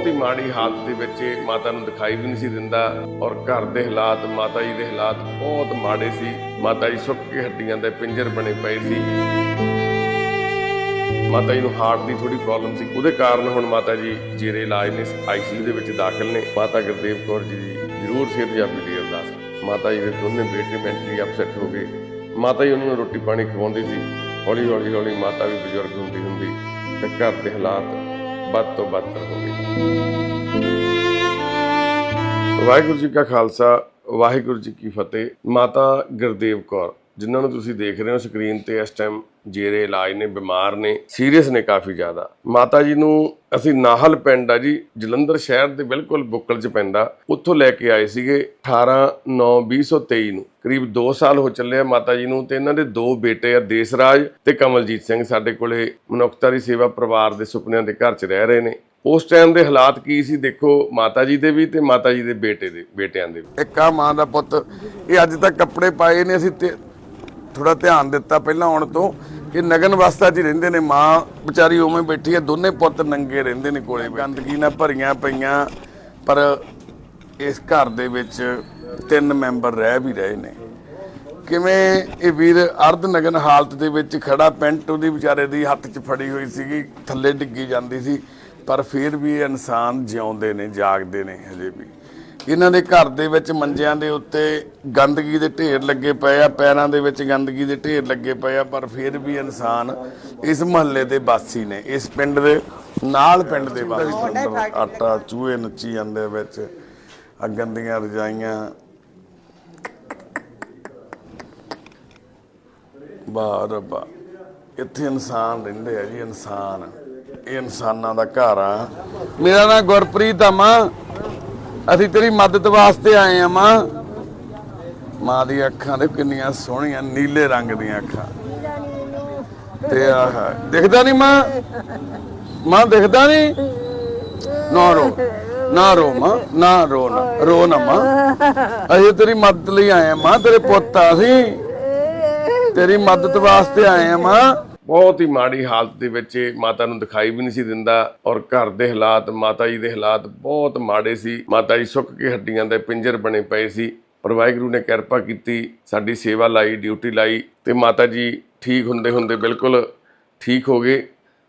ਬਹੁਤ ਹੀ ਮਾੜੀ ਹਾਲਤ ਦੇ ਵਿੱਚ ਇਹ ਮਾਤਾ ਨੂੰ ਦਿਖਾਈ ਵੀ ਨਹੀਂ ਸੀ ਦਿੰਦਾ ਔਰ ਘਰ ਦੇ ਹਾਲਾਤ, ਮਾਤਾ ਜੀ ਦੇ ਹਾਲਾਤ ਬਹੁਤ ਮਾੜੇ ਸੀ। ਮਾਤਾ ਜੀ ਸੁੱਕ ਕੇ ਹੱਡੀਆਂ ਦੇ ਪਿੰਜਰ ਬਣੇ ਪਏ ਸੀ। ਮਾਤਾ ਜੀ ਨੂੰ ਹਾਰਟ ਦੀ ਥੋੜੀ ਪ੍ਰੋਬਲਮ ਸੀ। ਉਹਦੇ ਕਾਰਨ ਹੁਣ ਮਾਤਾ ਜੀ ਜੀਰੇ ਇਲਾਜ ਨੇ ਆਈਸੀਯੂ ਦੇ ਵਿੱਚ ਦਾਖਲ ਨੇ। ਮਾਤਾ ਗੁਰਦੇਵ ਕੌਰ ਜੀ ਦੀ ਜ਼ਰੂਰ ਸਿਹਤ ਜਾਬੀ ਲਈ ਅਰਦਾਸ ਮਾਤਾ ਜੀ ਦੇ ਦੋਨੇ ਬੇਟੇ ਮੈਂਟਲੀ ਅਪਸੈਟ ਹੋ ਗਏ। ਮਾਤਾ ਜੀ ਉਹਨਾਂ ਨੂੰ ਰੋਟੀ ਪਾਣੀ ਖਵਾਉਂਦੀ ਸੀ। ਹੌਲੀ ਹੌਲੀ ਹੌਲੀ ਮਾਤਾ ਵੀ ਬਜ਼ੁਰਗ ਹੁੰਦੀ ਹੁੰਦੀ ਤੇ ਘਰ ਦੇ ਹਾਲਾਤ ਵੱਧ ਤੋਂ ਬਦਤਰ ਹੋ ਵਾਹਿਗੁਰੂ ਜੀ ਕਾ ਖਾਲਸਾ, ਵਾਹਿਗੁਰੂ ਜੀ ਕੀ ਫਤਿਹ। ਮਾਤਾ ਗੁਰਦੇਵ ਕੌਰ, ਜਿਨ੍ਹਾਂ ਨੂੰ ਤੁਸੀਂ ਦੇਖ ਰਹੇ ਹੋ ਸਕਰੀਨ ਤੇ ਇਸ ਟਾਈਮ ਜੇਰੇ ਇਲਾਜ ਨੇ, ਬਿਮਾਰ ਨੇ ਸੀਰੀਅਸ ਨੇ ਕਾਫੀ ਜ਼ਿਆਦਾ। ਮਾਤਾ ਜੀ ਨੂੰ ਅਸੀਂ ਨਾਹਲ ਪਿੰਡ ਆ ਜੀ, ਜਲੰਧਰ ਸ਼ਹਿਰ ਦੇ ਬਿਲਕੁਲ ਬੁੱਕਲ 'ਚ ਪੈਂਦਾ ਉੱਥੋਂ ਲੈ ਕੇ ਆਏ ਸੀਗੇ 18 9 2023 ਨੂੰ। ਕਰੀਬ 2 ਸਾਲ ਹੋ ਚੱਲੇ ਆ ਮਾਤਾ ਜੀ ਨੂੰ ਤੇ ਇਹਨਾਂ ਦੇ ਦੋ ਬੇਟੇ ਆ, ਦੇਸਰਾਜ ਤੇ ਕਮਲਜੀਤ ਸਿੰਘ ਸਾਡੇ ਕੋਲੇ ਮਨੁੱਖਤਾ ਦੀ ਸੇਵਾ ਪਰਿਵਾਰ ਦੇ ਸੁਪਨਿਆਂ ਦੇ ਘਰ 'ਚ ਰਹਿ ਰਹੇ ਨੇ। ਉਸ ਟਾਈਮ ਦੇ ਹਾਲਾਤ ਕੀ ਸੀ ਦੇਖੋ, ਮਾਤਾ ਜੀ ਦੇ ਵੀ ਤੇ ਮਾਤਾ ਜੀ ਦੇ ਬੇਟੇ ਦੇ, ਬੇਟਿਆਂ ਦੇ ਵੀ। ਇੱਕ ਆ ਮਾਂ ਦਾ ਪੁੱਤ, ਇਹ ਅੱਜ ਤੱਕ ਕੱਪੜੇ ਪਾਏ ਨੇ, ਅਸੀਂ ਤੇ ਥੋੜਾ ਧਿਆਨ ਦਿੱਤਾ ਪਹਿਲਾਂ ਆਉਣ ਤੋਂ। ਕਿ ਨਗਨ ਅਵਸਥਾ 'ਚ ਹੀ ਰਹਿੰਦੇ ਨੇ, ਮਾਂ ਵਿਚਾਰੀ ਉਵੇਂ ਬੈਠੀ ਹੈ, ਦੋਨੇ ਪੁੱਤ ਨੰਗੇ ਰਹਿੰਦੇ ਨੇ ਕੋਲੇ ਗੰਦਗੀ ਨਾਲ ਭਰੀਆਂ ਪਈਆਂ, ਪਰ ਇਸ ਘਰ ਦੇ ਵਿੱਚ ਤਿੰਨ ਮੈਂਬਰ ਰਹਿ ਵੀ ਰਹੇ ਨੇ। ਕਿਵੇਂ ਇਹ ਵੀਰ ਅਰਧ ਨਗਨ ਹਾਲਤ ਦੇ ਵਿੱਚ ਖੜਾ, ਪੈਂਟ ਉਹਦੀ ਵਿਚਾਰੇ ਦੀ ਹੱਥ 'ਚ ਫੜੀ ਹੋਈ ਸੀਗੀ, ਥੱਲੇ ਡਿੱਗੀ ਜਾਂਦੀ ਸੀ, ਪਰ ਫਿਰ ਵੀ ਇਹ ਇਨਸਾਨ ਜਿਉਂਦੇ ਨੇ, ਜਾਗਦੇ ਨੇ ਹਜੇ ਵੀ। ਇਹਨਾਂ ਦੇ ਘਰ ਦੇ ਵਿੱਚ ਮੰਜਿਆਂ ਦੇ ਉੱਤੇ ਗੰਦਗੀ ਦੇ ਢੇਰ ਲੱਗੇ ਪਏ ਆ ਪੈਰਾਂ ਦੇ ਵਿੱਚ ਗੰਦਗੀ ਦੇ ਢੇਰ ਲੱਗੇ ਪਏ ਆ ਪਰ ਫਿਰ ਵੀ ਇਨਸਾਨ ਇਸ ਮਹੱਲੇ ਦੇ ਵਾਸੀ ਨੇ ਇਸ ਪਿੰਡ ਦੇ ਨਾਲ ਪਿੰਡ ਦੇ ਵਾਸੀ ਆਟਾ ਚੂਹੇ ਨੱਚੀ ਜਾਂਦੇ ਵਿੱਚ ਆ ਗੰਦੀਆਂ ਰਜਾਈਆਂ। ਵਾਹ ਰੱਬਾ ਇੱਥੇ ਇਨਸਾਨ ਰਹਿੰਦੇ ਆ ਜੀ ਇਨਸਾਨ। ਇਹ ਇਨਸਾਨਾਂ ਦਾ ਘਰ ਆ। ਮੇਰਾ ਨਾਮ ਗੁਰਪ੍ਰੀਤ ਆ ਮਾਂ। ਅਸੀਂ ਤੇਰੀ ਮਦਦ ਵਾਸਤੇ ਆਏ ਆ ਮਾਂ। ਮਾਂ ਦੀਆਂ ਅੱਖਾਂ ਦੇ ਕਿੰਨੀਆਂ ਸੋਹਣੀਆਂ ਨੀਲੇ ਰੰਗ ਦੀਆਂ ਅੱਖਾਂ। ਤੇ ਆਹ, ਦਿਖਦਾ ਨਹੀਂ ਮਾਂ? ਮਾਂ, ਦਿਖਦਾ ਨਹੀਂ? ਨਾ ਰੋ ਨਾ ਰੋ ਮਾਂ, ਨਾ ਰੋ ਨਾ ਰੋ ਨਾ ਮਾਂ। ਅਸੀਂ ਤੇਰੀ ਮਦਦ ਲਈ ਆਏ ਆ ਮਾਂ, ਤੇਰੇ ਪੁੱਤ ਆ ਅਸੀਂ। ਤੇਰੀ ਮਦਦ ਵਾਸਤੇ ਆਏ ਆ ਮਾਂ। ਬਹੁਤ ਹੀ ਮਾੜੀ ਹਾਲਤ ਦੇ ਵਿੱਚ ਇਹ ਮਾਤਾ ਨੂੰ ਦਿਖਾਈ ਵੀ ਨਹੀਂ ਸੀ ਦਿੰਦਾ ਔਰ ਘਰ ਦੇ ਹਾਲਾਤ, ਮਾਤਾ ਜੀ ਦੇ ਹਾਲਾਤ ਬਹੁਤ ਮਾੜੇ ਸੀ। ਮਾਤਾ ਜੀ ਸੁੱਕ ਕੇ ਹੱਡੀਆਂ ਦੇ ਪਿੰਜਰ ਬਣੇ ਪਏ ਸੀ। ਪਰ ਵਾਹਿਗੁਰੂ ਨੇ ਕਿਰਪਾ ਕੀਤੀ, ਸਾਡੀ ਸੇਵਾ ਲਾਈ, ਡਿਊਟੀ ਲਾਈ ਤੇ ਮਾਤਾ ਜੀ ਠੀਕ ਹੁੰਦੇ ਹੁੰਦੇ ਬਿਲਕੁਲ ਠੀਕ ਹੋ ਗਏ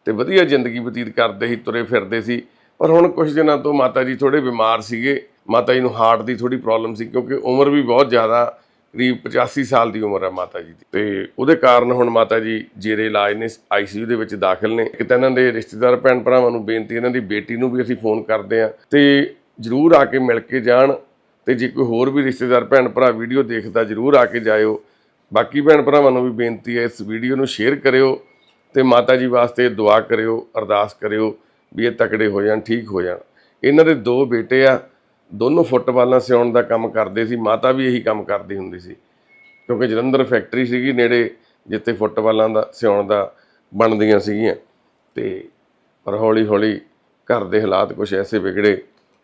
ਤੇ ਵਧੀਆ ਜ਼ਿੰਦਗੀ ਬਤੀਤ ਕਰਦੇ ਸੀ, ਤੁਰੇ ਫਿਰਦੇ ਸੀ। ਪਰ ਹੁਣ ਕੁਝ ਦਿਨਾਂ ਤੋਂ ਮਾਤਾ ਜੀ ਥੋੜੇ ਬਿਮਾਰ ਸੀਗੇ। ਮਾਤਾ ਜੀ ਨੂੰ ਹਾਰਟ ਦੀ ਥੋੜੀ ਪ੍ਰੋਬਲਮ ਸੀ ਕਿਉਂਕਿ ਉਮਰ ਵੀ ਬਹੁਤ ਜ਼ਿਆਦਾ ਕਰੀਬ 85 ਸਾਲ ਦੀ ਉਮਰ ਹੈ ਮਾਤਾ ਜੀ ਦੀ। ਤੇ ਉਹਦੇ ਕਾਰਨ ਹੁਣ ਮਾਤਾ ਜੀ ਜੇਰੇ ਇਲਾਜ ਨੇ ਆਈਸੀਯੂ ਦੇ ਵਿੱਚ ਦਾਖਲ ਨੇ। ਇੱਕ ਤਾਂ ਇਹਨਾਂ ਦੇ ਰਿਸ਼ਤੇਦਾਰ ਭੈਣ ਭਰਾਵਾਂ ਨੂੰ ਬੇਨਤੀ, ਇਹਨਾਂ ਦੀ ਬੇਟੀ ਨੂੰ ਵੀ ਅਸੀਂ ਫੋਨ ਕਰਦੇ ਆ ਤੇ ਜਰੂਰ ਆ ਕੇ ਮਿਲ ਕੇ ਜਾਣ ਤੇ ਜੇ ਕੋਈ ਹੋਰ ਵੀ ਰਿਸ਼ਤੇਦਾਰ ਭੈਣ ਭਰਾ ਵੀਡੀਓ ਦੇਖਦਾ, ਜਰੂਰ ਆ ਕੇ ਜਾਇਓ। ਬਾਕੀ ਭੈਣ ਭਰਾਵਾਂ ਨੂੰ ਵੀ ਬੇਨਤੀ ਹੈ, ਇਸ ਵੀਡੀਓ ਨੂੰ ਸ਼ੇਅਰ ਕਰਿਓ ਤੇ ਮਾਤਾ ਜੀ ਵਾਸਤੇ ਦੁਆ ਕਰਿਓ, ਅਰਦਾਸ ਕਰਿਓ ਵੀ ਇਹ ਤਕੜੇ ਹੋ ਜਾਣ, ਠੀਕ ਹੋ ਜਾਣ। ਇਹਨਾਂ ਦੇ ਦੋ ਬੇਟੇ ਆ ਦੋਨੋਂ ਫੁੱਟਬਾਲਾਂ ਸਿਉਣ ਦਾ ਕੰਮ ਕਰਦੇ ਸੀ, ਮਾਤਾ ਵੀ ਇਹੀ ਕੰਮ ਕਰਦੀ ਹੁੰਦੀ ਸੀ। ਕਿਉਂਕਿ ਜਲੰਧਰ ਫੈਕਟਰੀ ਸੀਗੀ, ਨੇੜੇ ਜਿੱਥੇ ਫੁੱਟਬਾਲਾਂ ਦਾ, ਸਿਉਣ ਦਾ ਬਣਦੀਆਂ ਸੀਗੀਆਂ। ਤੇ ਪਰ ਹੌਲੀ ਹੌਲੀ ਘਰ ਦੇ ਹਾਲਾਤ ਕੁਝ ਐਸੇ ਵਿਗੜੇ।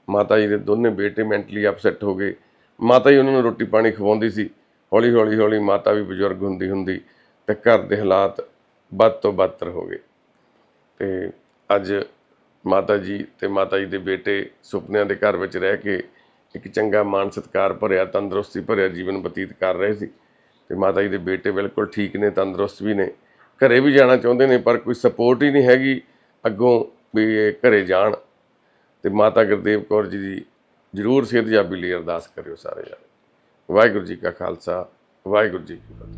ਮਾਤਾ ਜੀ ਦੇ ਦੋਨੇ ਬੇਟੇ ਮੈਂਟਲੀ ਅਪਸੈਟ ਹੋ ਗਏ। ਮਾਤਾ ਜੀ ਉਹਨਾਂ ਨੂੰ ਰੋਟੀ ਪਾਣੀ ਖਵਾਉਂਦੀ ਸੀ। ਹੌਲੀ ਹੌਲੀ ਹੌਲੀ ਮਾਤਾ ਵੀ ਬਜ਼ੁਰਗ ਹੁੰਦੀ ਹੁੰਦੀ ਤੇ ਘਰ ਦੇ ਹਾਲਾਤ ਵੱਧ ਤੋਂ ਬਦਤਰ ਹੋ ਗਏ। ਤੇ ਅੱਜ ਮਾਤਾ ਜੀ ਤੇ ਮਾਤਾ ਜੀ ਦੇ ਬੇਟੇ ਸੁਪਨਿਆਂ ਦੇ ਘਰ ਵਿੱਚ ਰਹਿ ਕੇ ਇੱਕ ਚੰਗਾ ਮਾਨ ਸਤਿਕਾਰ ਭਰਿਆ, ਤੰਦਰੁਸਤੀ ਭਰਿਆ ਜੀਵਨ ਬਤੀਤ ਕਰ ਰਹੇ ਸੀ ਤੇ ਮਾਤਾ ਜੀ ਦੇ ਬੇਟੇ ਬਿਲਕੁਲ ਠੀਕ ਨੇ, ਤੰਦਰੁਸਤ ਵੀ ਨੇ। ਘਰੇ ਵੀ ਜਾਣਾ ਚਾਹੁੰਦੇ ਨੇ, ਪਰ ਕੋਈ ਸਪੋਰਟ ਹੀ ਨਹੀਂ ਹੈਗੀ ਅੱਗੋਂ ਵੀ ਇਹ ਘਰੇ ਜਾਣ। ਤੇ ਮਾਤਾ ਗੁਰਦੇਵ ਕੌਰ ਜੀ ਦੀ ਜ਼ਰੂਰ ਸਿਹਤਯਾਬੀ ਲਈ ਅਰਦਾਸ ਕਰਿਓ ਸਾਰੇ ਜਾਣੇ। ਵਾਹਿਗੁਰੂ ਜੀ ਕਾ ਖਾਲਸਾ, ਵਾਹਿਗੁਰੂ ਜੀ ਕੀ ਫਤਿਹ।